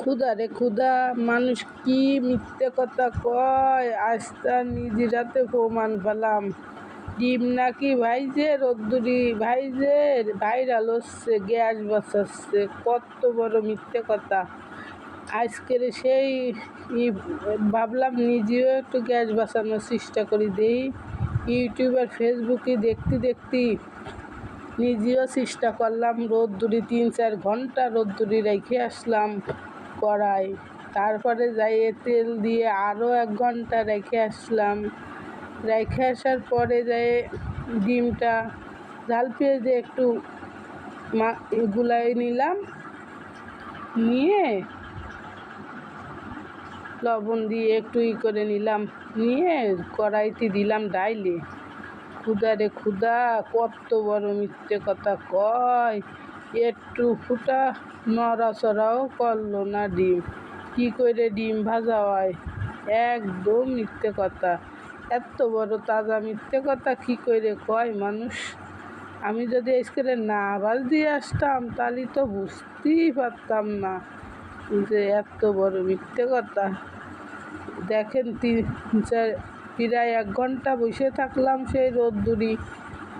ক্ষুধা রে ক্ষুধা মানুষ কি মিথ্যে কথা কয়? আস্তা তার নিজ রাতে প্রমাণ পেলাম। ডিম নাকি ভাইজে রোদ্দুরি ভাইজে ভাইরাল হচ্ছে, গ্যাস বসাচ্ছে কত বড় মিথ্যে কথা। আজকের সেই ভাবলাম নিজেও একটু গ্যাস বাঁচানোর চেষ্টা করি, দেই। ইউটিউব আর ফেসবুকে দেখতে দেখতে নিজেও চেষ্টা করলাম রোদ্দুরি তিন চার ঘণ্টা রোদ্দুরি রেখে আসলাম কড়াই। তারপরে যাই তেল দিয়ে আরও এক ঘণ্টা রেখে আসলাম। রেখে আসার পরে যাই ডিমটা, ঝাল পেঁয়াজে একটু মা গুলাই নিলাম। নিয়ে লবণ দিয়ে একটু ই করে নিলাম। নিয়ে কড়াইতে দিলাম ডাইলে। ক্ষুদা রে ক্ষুদা কত বড় মিথ্যে কথা কয়। একটু ফুটা নড়াচড়াও করল না ডিম। কী করে ডিম ভাজা হয়? একদম মিথ্যে কথা। এত বড় তাজা মিথ্যে কথা কী করে কয় মানুষ? আমি যদি আজকে না ভাজ দিয়ে আসতাম, তাহলে তো বুঝতেই পারতাম না যে এত বড় মিথ্যে কথা। দেখেন তিন চার প্রায় এক ঘণ্টা বসে থাকলাম সেই রোদ্দুরি।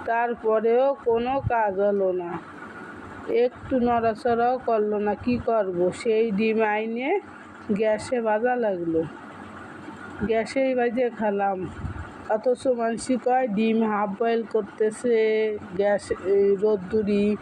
তারপরেও কোনো কাজ হলো না। একটু নড়াচড়াও করল না, কি করব? সেই ডিম আইনে গ্যাসে বাজা লাগল। গ্যাসেই বাজে খালাম। অথচ মানসি কয়, ডিম হাফ বয়েল করতেছে, গ্যাস রোদ্দুরি